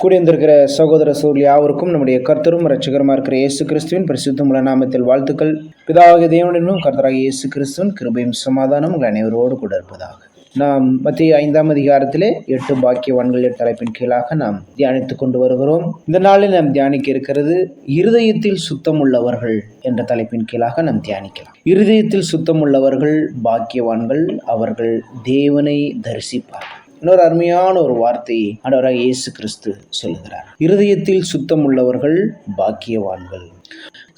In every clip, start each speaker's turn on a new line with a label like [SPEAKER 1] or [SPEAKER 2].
[SPEAKER 1] கூடியிருந்திருக்கிற சகோதர சூழல் யாவருக்கும் நம்முடைய கர்த்தரும் ரட்சகருமா இருக்கிற இயேசு கிறிஸ்துவின் பரிசுத்தமுள்ள நாமத்தில் வாழ்த்துக்கள். பிதாவாகிய தேவனுடனும் கர்த்தராக இயேசு கிறிஸ்துவின் கிருபையும் சமாதானம் உங்கள் அனைவரோடு கூட இருப்பதாக. நாம் மத்திய ஐந்தாம் அதிகாரத்திலே எட்டு பாக்கியவான்கள் என்ற தலைப்பின் கீழாக நாம் தியானித்துக் கொண்டு வருகிறோம். இந்த நாளில் நாம் தியானிக்க இருக்கிறது இருதயத்தில் சுத்தம் உள்ளவர்கள் என்ற தலைப்பின் கீழாக நாம் தியானிக்கலாம். இருதயத்தில் சுத்தம் உள்ளவர்கள் பாக்கியவான்கள் அவர்கள் தேவனை தரிசிப்பார்கள். இன்னொரு அருமையான ஒரு வார்த்தையை ஆண்டவராக இயேசு கிறிஸ்து சொல்லுகிறார். இருதயத்தில் சுத்தம் உள்ளவர்கள் பாக்கியவான்கள்.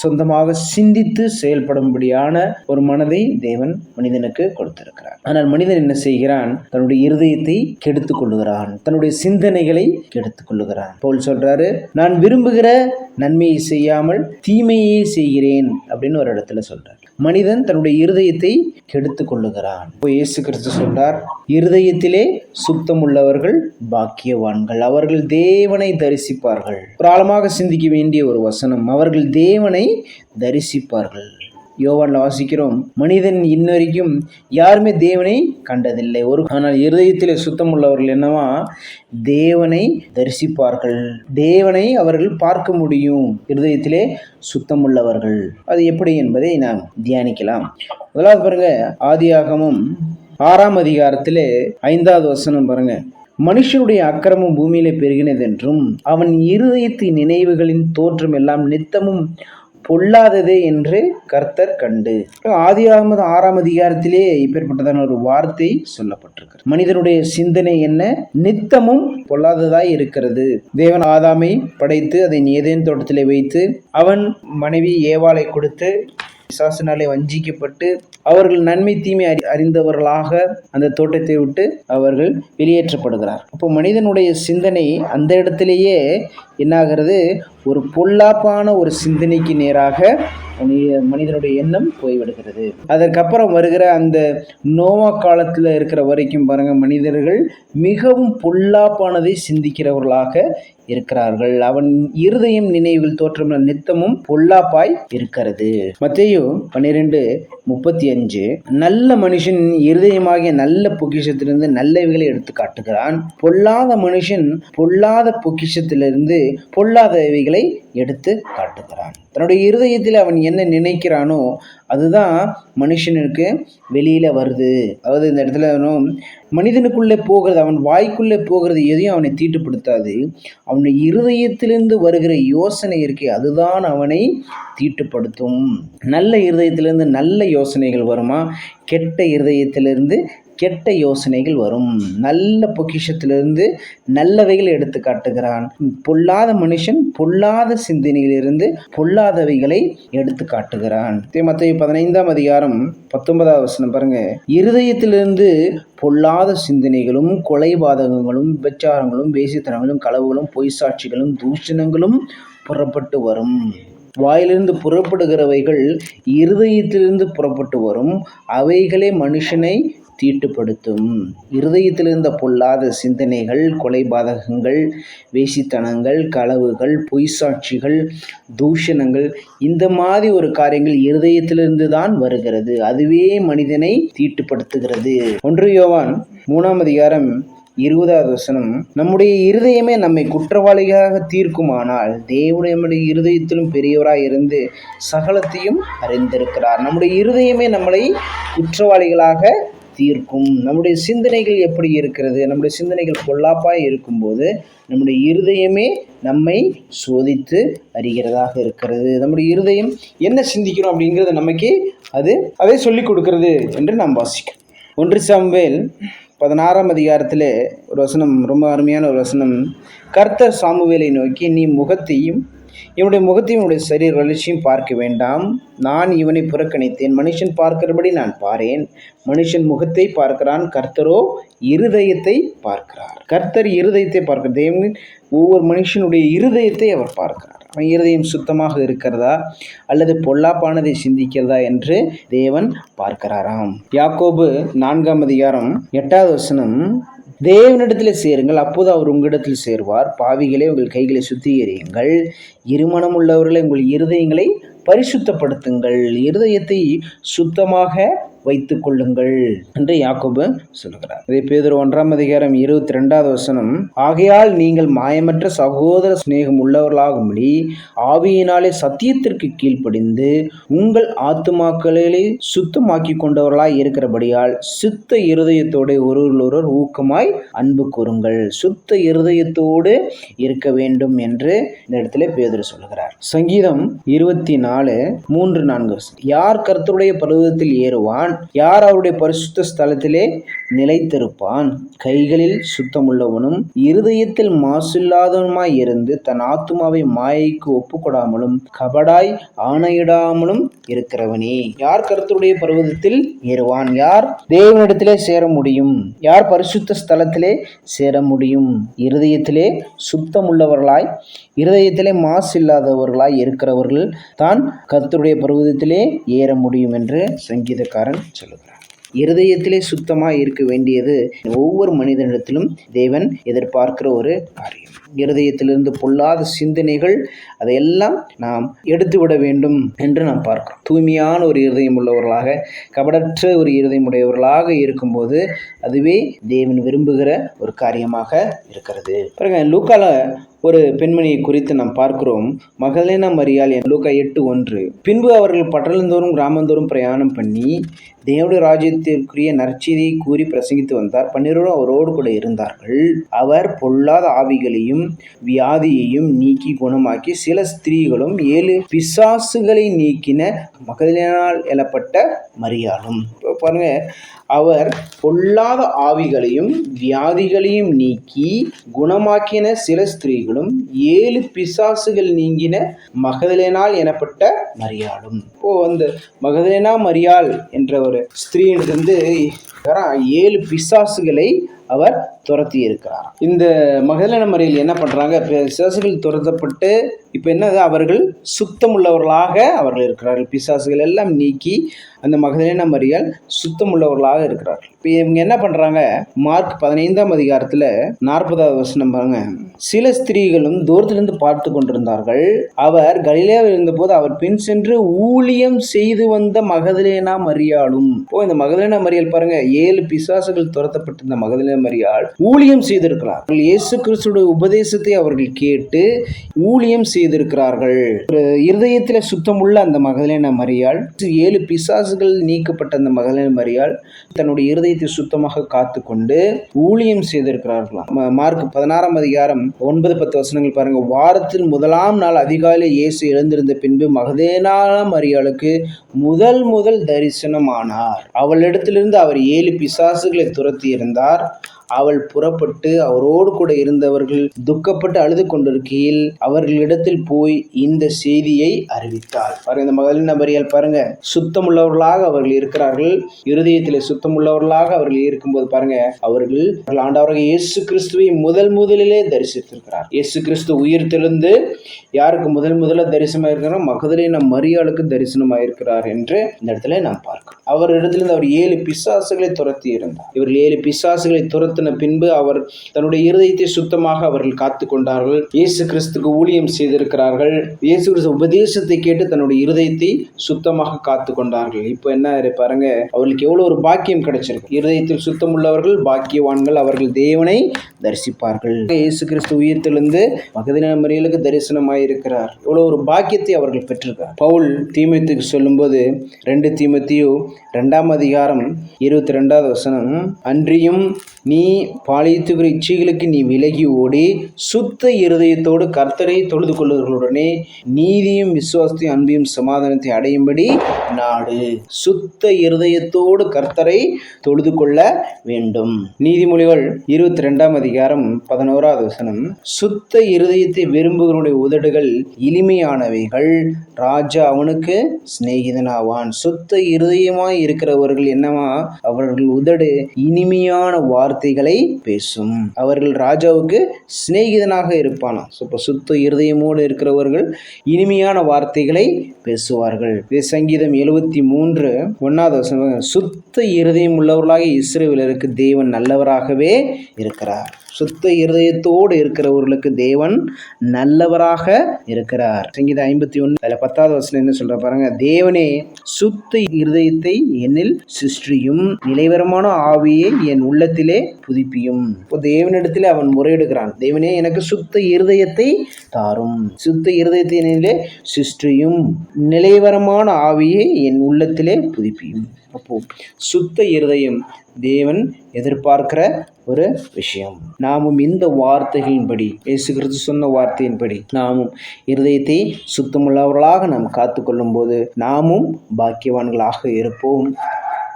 [SPEAKER 1] சொந்தமாக சிந்தித்து செயல்படும்படியான ஒரு மனதை தேவன் மனிதனுக்கு கொடுத்திருக்கிறார். ஆனால் மனிதன் என்ன செய்கிறான்? தன்னுடைய இருதயத்தை கெடுத்துக் கொள்ளுகிறான். தன்னுடைய சிந்தனைகளை கெடுத்துக் கொள்ளுகிறான். போல் சொல்றாரு நான் விரும்புகிற நன்மையை செய்யாமல் தீமையே செய்கிறேன் அப்படின்னு ஒரு இடத்துல சொல்றார். மனிதன் தன்னுடைய இருதயத்தை கெடுத்துக் கொள்ளுகிறான். இப்போ இயேசு கிறிஸ்து சொல்றார் இருதயத்திலே சுத்தம் உள்ளவர்கள் பாக்கியவான்கள். அவர்கள் தேவனை தரிசிப்பார்கள். ஒரு ஆழமாக சிந்திக்க வேண்டிய ஒரு வசனம் அவர்கள் தேவனை தரிசிப்பார்கள். யோவான்ல வாசிக்கிறோம் மனிதன் இன்னவரைக்கும் யாருமே தேவனை கண்டதில்லை. ஒரு ஆனால் இருதயத்திலே சுத்தம் உள்ளவர்கள் என்னவா? தேவனை தரிசிப்பார்கள். தேவனை அவர்கள் பார்க்க முடியும். இருதயத்திலே சுத்தம் உள்ளவர்கள் அது எப்படி என்பதை நாம் தியானிக்கலாம். முதலாவது பாருங்க ஆதியாகமும் ஆறாம் அதிகாரத்திலே ஐந்தாவது வசனம் பாருங்க. மனுஷனுடைய அக்கிரமம் பூமியிலே பெருகினதென்றும் அவன் இருதயத்தின் நினைவுகளின் தோற்றம் எல்லாம் நித்தமும் பொல்லாததே என்று கர்த்தர் கண்டு. ஆதி ஆகமது ஆறாம் அதிகாரத்திலே இப்பேற்பட்டதான ஒரு வார்த்தை சொல்லப்பட்டிருக்கிறது. மனிதனுடைய சிந்தனை என்ன? நித்தமும் பொல்லாததாய் இருக்கிறது. தேவன் ஆதாமை படைத்து அதை ஏதேன் தோட்டத்திலே வைத்து அவன் மனைவி ஏவாளை கொடுத்து பிசாசினாலே வஞ்சிக்கப்பட்டு அவர்கள் நன்மை தீமை அறி அறிந்தவர்களாக அந்த தோட்டத்தை விட்டு அவர்கள் வெளியேற்றப்படுகிறார். அப்போ மனிதனுடைய சிந்தனை அந்த இடத்திலேயே என்னாகிறது? ஒரு பொல்லாப்பான ஒரு சிந்தனைக்கு நேராக மனிதனுடைய எண்ணம் போய்விடுகிறது. அதற்கப்புறம் வருகிற அந்த நோவா காலத்தில் இருக்கிற வரைக்கும் பாருங்க மனிதர்கள் மிகவும் பொல்லாப்பானதை சிந்திக்கிறவர்களாக இருக்கிறார்கள். அவன் இருதயம் நினைவில் தோற்றம் நித்தமும் பொல்லாப்பாய் இருக்கிறது. மத்தையோ பன்னிரெண்டு முப்பத்தி அஞ்சு நல்ல மனுஷன் இருதயமாகிய நல்ல பொக்கிஷத்திலிருந்து நல்லவைகளை எடுத்து காட்டுகிறான். பொல்லாத மனுஷன் பொல்லாத பொக்கிஷத்திலிருந்து பொல்லாதவைகள் எடுத்து காட்டுகிறான். தன்னுடைய இருதயத்தில் அவன் என்ன நினைக்கிறானோ அதுதான் மனுஷனுக்கு வெளியில வருது. அதாவது இந்த இடத்துல மனிதனுக்குள்ளே போகிறது அவன் வாய்க்குள்ளே போகிறது எதையும் அவனை தீட்டுப்படுத்தாது. அவனுடைய இருதயத்திலிருந்து வருகிற யோசனை இருக்கே அதுதான் அவனை தீட்டுப்படுத்தும். நல்ல இருதயத்திலிருந்து நல்ல யோசனைகள் வருமா? கெட்ட இருதயத்திலிருந்து கெட்ட யோசனைகள் வரும். நல்ல பொக்கிஷத்திலிருந்து நல்லவைகள் எடுத்து காட்டுகிறான். பொல்லாத மனுஷன் பொல்லாத சிந்தனையிலிருந்து பொல்லாதவைகளை எடுத்து காட்டுகிறான். மத்திய பதினைந்தாம் அதிகாரம் பத்தொன்பதாவது வசனம் பாருங்க. இருதயத்திலிருந்து பொல்லாத சிந்தனைகளும் கொலைபாதகங்களும் விபச்சாரங்களும் வேசித்தனங்களும் களவுகளும் பொய் சாட்சிகளும் தூஷணங்களும் புறப்பட்டு வரும். வாயிலிருந்து புறப்படுகிறவைகள் இருதயத்திலிருந்து புறப்பட்டு வரும். அவைகளே மனுஷனை தீட்டுப்படுத்தும். இருதயத்திலிருந்த பொல்லாத சிந்தனைகள் கொலைபாதகங்கள் வேசித்தனங்கள் களவுகள் பொய்சாட்சிகள் தூஷணங்கள் இந்த மாதிரி ஒரு காரியங்கள் இருதயத்திலிருந்து தான் வருகிறது. அதுவே மனிதனை தீட்டுப்படுத்துகிறது. ஒன்று யோவான் மூணாம் அதிகாரம் இருபதாவது வசனம். நம்முடைய இருதயமே நம்மை குற்றவாளிகளாக தீர்க்குமானால் தேவனுடைய இருதயத்திலும் பெரியவராக இருந்து சகலத்தையும் அறிந்திருக்கிறார். நம்முடைய இருதயமே நம்மளை குற்றவாளிகளாக தீர்க்கும். நம்முடைய சிந்தனைகள் எப்படி இருக்கிறது? நம்முடைய சிந்தனைகள் பொல்லாப்பாக இருக்கும்போது நம்முடைய இருதயமே நம்மை சோதித்து அறிகிறதாக இருக்கிறது. நம்முடைய இருதயம் என்ன சிந்திக்கிறோம் அப்படிங்கிறது நமக்கு அது அதை சொல்லிக் கொடுக்கிறது என்று நாம் வாசிக்கிறோம். ஒன்று சாம்வேல் பதினாறாம் அதிகாரத்தில் ஒரு வசனம் ரொம்ப அருமையான ஒரு வசனம். கர்த்தர் சாமுவேலை நோக்கி நீ முகத்தையும் இவனுடைய முகத்தையும் இவனுடைய சரீர வளர்ச்சியும் பார்க்க வேண்டாம். நான் இவனை புறக்கணித்தேன். மனுஷன் பார்க்கிறபடி நான் பாரேன். மனுஷன் முகத்தை பார்க்கிறான். கர்த்தரோ இருதயத்தை பார்க்கிறார். கர்த்தர் இருதயத்தை பார்க்கிறார். தேவனின் ஒவ்வொரு மனுஷனுடைய இருதயத்தை அவர் பார்க்கிறார். அவன் இருதயம் சுத்தமாக இருக்கிறதா? அல்லது பொல்லாப்பானதை சிந்திக்கிறதா என்று தேவன் பார்க்கிறாராம். யாக்கோபு நான்காம் அதிகாரம் எட்டாவது வசனம் தேவனிடத்தில் சேருங்கள் அப்போது அவர் உங்களிடத்தில் சேருவார். பாவிகளை உங்கள் கைகளை சுத்திகரியுங்கள். இருமணம் உள்ளவர்களை உங்கள் இருதயங்களை பரிசுத்தப்படுத்துங்கள். இருதயத்தை சுத்தமாக வைத்துக் கொள்ளுங்கள் என்று யாக்கோபு சொல்லுகிறார். இதை பேதர் ஒன்றாம் அதிகாரம் இருபத்தி ரெண்டாவது வசனம் ஆகையால் நீங்கள் மாயமற்ற சகோதர சிநேகம் உள்ளவர்களாகும்படி ஆவியினாலே சத்தியத்திற்கு கீழ்ப்படிந்து உங்கள் ஆத்துமாக்களிலே சுத்தமாக்கி கொண்டவர்களாய் இருக்கிறபடியால் சுத்த இருதயத்தோடு ஒருவர்களொருவர் ஊக்கமாய் அன்பு கூறுங்கள். சுத்த இருதயத்தோடு இருக்க வேண்டும் என்று இந்த இடத்துல பேதர் சொல்லுகிறார். சங்கீதம் இருபத்தி நாலு மூன்று நான்கு யார் கருத்துடைய பருவத்தில் ஏறுவான் யார் அவருடைய பரிசுத்த ஸ்தலத்திலே நிலைத்திருப்பான்? கைகளில் சுத்தமுள்ளவனும் இருதயத்தில் மாசில்லாதவனுமாய் இருந்து தன் ஆத்துமாவை மாயைக்கு ஒப்புக்கொடாமலும் கபடாய் ஆணையிடாமலும் இருக்கிறவனே. யார் கருத்துடைய பருவதத்தில் ஏறுவான்? யார் தேவனிடத்திலே சேர முடியும்? யார் பரிசுத்த ஸ்தலத்திலே சேர முடியும்? இருதயத்திலே சுத்தமுள்ளவர்களாய் இருதயத்திலே மாசு இல்லாதவர்களாய் இருக்கிறவர்கள் தான் கர்த்தருடைய பருவதத்திலே ஏற முடியும் என்று சங்கீதக்காரன் சொல்லுகிறார். இருதயத்திலே சுத்தமாக இருக்க வேண்டியது ஒவ்வொரு மனிதனிடத்திலும் தேவன் எதிர்பார்க்கிற ஒரு காரியம். இருதயத்திலிருந்து பொல்லாத சிந்தனைகள் அதையெல்லாம் நாம் எடுத்து விட வேண்டும் என்று நாம் பார்க்கிறோம். தூய்மையான ஒரு இருதயம் உள்ளவர்களாக கபடற்ற ஒரு இருதயம் உடையவர்களாக இருக்கும்போது அதுவே தேவன் விரும்புகிற ஒரு காரியமாக இருக்கிறது. பிறகு லூக்கால ஒரு பெண்மணியை குறித்து நாம் பார்க்கிறோம். மகளேனா மரியாள் என் லூக்கா எட்டு ஒன்று. பின்பு அவர்கள் பட்டணந்தோறும் கிராமந்தோறும் பிரயாணம் பண்ணி தேவனுடைய ராஜ்யத்திற்குரிய நற்செய்தியை கூறி பிரசங்கித்து வந்தார். பன்னிரோடு அவரோடு கூட இருந்தார்கள். அவர் பொல்லாத ஆவிகளையும் வியாதியையும் நீக்கி குணமாக்கி சில ஸ்திரீகளும் ஏழு பிசாசுகளை நீக்கின மகளினால் எழப்பட்ட மரியாளும். பாருங்க. அவர் பொல்லாத ஆவிகளையும் வியாதிகளையும் நீக்கி குணமாக்கின சில ஸ்திரீகளும் ஏழு பிசாசுகள் நீங்கின மகதலேனால் எனப்பட்ட மரியாளும். இப்போ அந்த மகதலேனா மரியாள் என்ற ஒரு ஸ்திரீயிலிருந்து ஏழு பிசாசுகளை அவர் துரத்தி இருக்கிறார் இந்த மகளிர முறையில் என்ன பண்றாங்க? பிசாசுகள் துரத்தப்பட்டு இப்போ என்னது? அவர்கள் சுத்தம் உள்ளவர்களாக அவர்கள் இருக்கிறார்கள். பிசாசுகள் எல்லாம் நீக்கி அந்த மகளின மறியல் சுத்தமுள்ளவர்களாக இருக்கிறார்கள். இப்போ இவங்க என்ன பண்றாங்க? மார்க் பதினைந்தாம் அதிகாரத்தில் நாற்பதாவது வசனம் பாருங்க. சில ஸ்திரீகளும் தூரத்திலிருந்து பார்த்து கொண்டிருந்தார்கள். அவர் கலிலேயாவில் இருந்தபோது அவர் பின் சென்று ஊழியம் செய்து வந்த மகதலேனா மரியாளும் இப்போ இந்த மகதலேனா மறியல் பாருங்க ஏழு பிசாசுகள் துரத்தப்பட்ட இந்த மரியாள் ஊழியம் செய்திருக்கிறார் இயேசு கிறிஸ்துடைய உபதேசத்தை அவர்கள் கேட்டு ஊழியம் செய்திருக்கிறார்கள். ஒரு இருதயத்தில் சுத்தமுள்ள அந்த மகளின மரியாள் ஏழு பிசாசுகள் நீக்கப்பட்ட அந்த மகதலேன மரியாள் தன்னுடைய இருதயத்தை சுத்தமாக காத்துக்கொண்டு ஊழியம் செய்திருக்கிறார்களாம். மார்க் பதினாறாம் அதிகாரம் ஒன்பது பத்து வசனங்கள் பாருங்க. வாரத்தில் முதலாம் நாள் அதிகாலை இயேசு எழுந்திருந்த பின்பு மகதேனான மரியாளுக்கு முதல் முதல் தரிசனமானார். அவளிடத்திலிருந்து அவர் ஏழு பிசாசுகளை துரத்தி இருந்தார் அவள் புறப்பட்டு அவரோடு கூட இருந்தவர்கள் துக்கப்பட்டு அழுது கொண்டிருக்கையில் அவர்களிடத்தில் போய் இந்த செய்தியை அறிவித்தாள். பாருங்க இந்த மகளின் நபரியால் பாருங்க சுத்தமுள்ளவர்களாக அவர்கள் இருக்கிறார்கள். இருதயத்திலே சுத்தமுள்ளவர்களாக அவர்கள் இருக்கும்போது பாருங்க அவர்கள் அவர்கள் ஆண்டவராக இயேசு கிறிஸ்துவை முதல் முதலிலே தரிசித்திருக்கிறார். இயேசு கிறிஸ்து உயிர் தெழுந்து யாருக்கு முதல் முதல்ல தரிசனமாக இருக்கிறோம் மகதலின மரியாளுக்கு தரிசனமாக இருக்கிறார் என்று இந்த இடத்துல நாம் பார்க்கிறோம். அவர் இடத்திலிருந்து அவர் ஏழு பிசாசுகளை துரத்தி இருந்தார் இவர்கள் ஏழு பிசாசுகளை துரத்து துரத்தின பின்பு அவர் தன்னுடைய இருதயத்தை சுத்தமாக அவர்கள் காத்து கொண்டார்கள் இயேசு கிறிஸ்துக்கு ஊழியம் செய்திருக்கிறார்கள். இயேசு கிறிஸ்து உபதேசத்தை கேட்டு தன்னுடைய இருதயத்தை சுத்தமாக காத்து கொண்டார்கள் இப்போ என்ன பாருங்க. அவர்களுக்கு எவ்வளவு ஒரு பாக்கியம் கிடைச்சிருக்கு. இருதயத்தில் சுத்தம் உள்ளவர்கள் பாக்கியவான்கள் அவர்கள் தேவனை தரிசிப்பார்கள். இயேசு கிறிஸ்து உயிர்த்திலிருந்து மகதின மறியலுக்கு தரிசனமாயிருக்கிறார். இவ்வளவு ஒரு பாக்கியத்தை அவர்கள் பெற்றிருக்கார் பவுல் தீமத்துக்கு சொல்லும்போது ரெண்டு தீமத்தியு ரெண்டாம் அதிகாரம் இருபத்தி ரெண்டாவது வசனம் அன்றியும் நீ பாலித்துகிற இச்சைகளுக்கு நீ விலகி ஓடி சுத்த இருதயத்தோடு கர்த்தரை தொழுது கொள்வர்களுடனே நீதியும் விசுவாசத்தையும் அன்பையும் சமாதானத்தை அடையும்படி நாடு. சுத்த இருதயத்தோடு கர்த்தரை தொழுது கொள்ள வேண்டும். நீதிமொழிகள் இருபத்தி ரெண்டாம் அதிகாரம் பதினோராவது வசனம். சுத்த இருதயத்தை விரும்புகிறவனுடைய உதடுகள் இனிமையானவைகள் ராஜா அவனுக்கு சிநேகிதனாவான். சுத்த இருதயமாய் இருக்கிறவர்கள் என்னவா? அவர்கள் உதடு இனிமையான வார்த்தைகளை பேசும். அவர்கள் ராஜாவுக்கு சிநேகிதனாக இருப்பானா So, இப்ப சுத்த இருதயமோடு இருக்கிறவர்கள் இனிமையான வார்த்தைகளை பேசுவார்கள். இது சங்கீதம் எழுபத்தி மூன்று ஒன்னாவது சுத்த இருதயம் உள்ளவர்களாக இஸ்ரவேலருக்கு தேவன் நல்லவராகவே இருக்கிறார். சுத்த இருதயத்தோடு இருக்கிறவர்களுக்கு தேவன் நல்லவராக இருக்கிறார். சங்கீதம் ஐம்பத்தி ஒன்று அதில் பத்தாவது வசனம் என்ன சொல்ற பாருங்க? தேவனே சுத்த இருதயத்தை என்னில் சிருஷ்டியும் நிலைவரமான ஆவியை என் உள்ளத்திலே புதுப்பியும். இப்போ தேவனிடத்தில் அவன் முறையிடுகிறான். தேவனே எனக்கு சுத்த இருதயத்தை தாரும். சுத்த இருதயத்தை என்னிலே சிருஷ்டியும் நிலைவரமான ஆவியை என் உள்ளத்திலே புதுப்பியும். அப்போ சுத்த இருதயம் தேவன் எதிர்பார்க்கிற ஒரு விஷயம். நாமும் இந்த வார்த்தைகளின்படி இயேசு கிறிஸ்து சொன்ன வார்த்தையின்படி நாமும் இருதயத்தை சுத்தமுள்ளவர்களாக நாம் காத்துக்கொள்ளும் போது நாமும் பாக்கியவான்களாக இருப்போம்.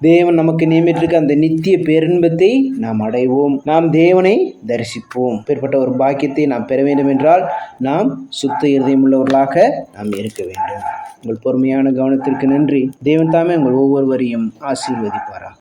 [SPEAKER 1] தேவன் நமக்கு நியமித்திருக்க அந்த நித்திய பேரின்பத்தை நாம் அடைவோம். நாம் தேவனை தரிசிப்போம். பெறப்பட்ட ஒரு பாக்கியத்தை நாம் பெற வேண்டும் என்றால் நாம் சுத்த இருதயம் உள்ளவர்களாக நாம் இருக்க வேண்டும். உங்கள் பொறுமையான கவனத்திற்கு நன்றி. தேவன் தாமே உங்கள் ஒவ்வொருவரையும் ஆசீர்வதிப்பாரா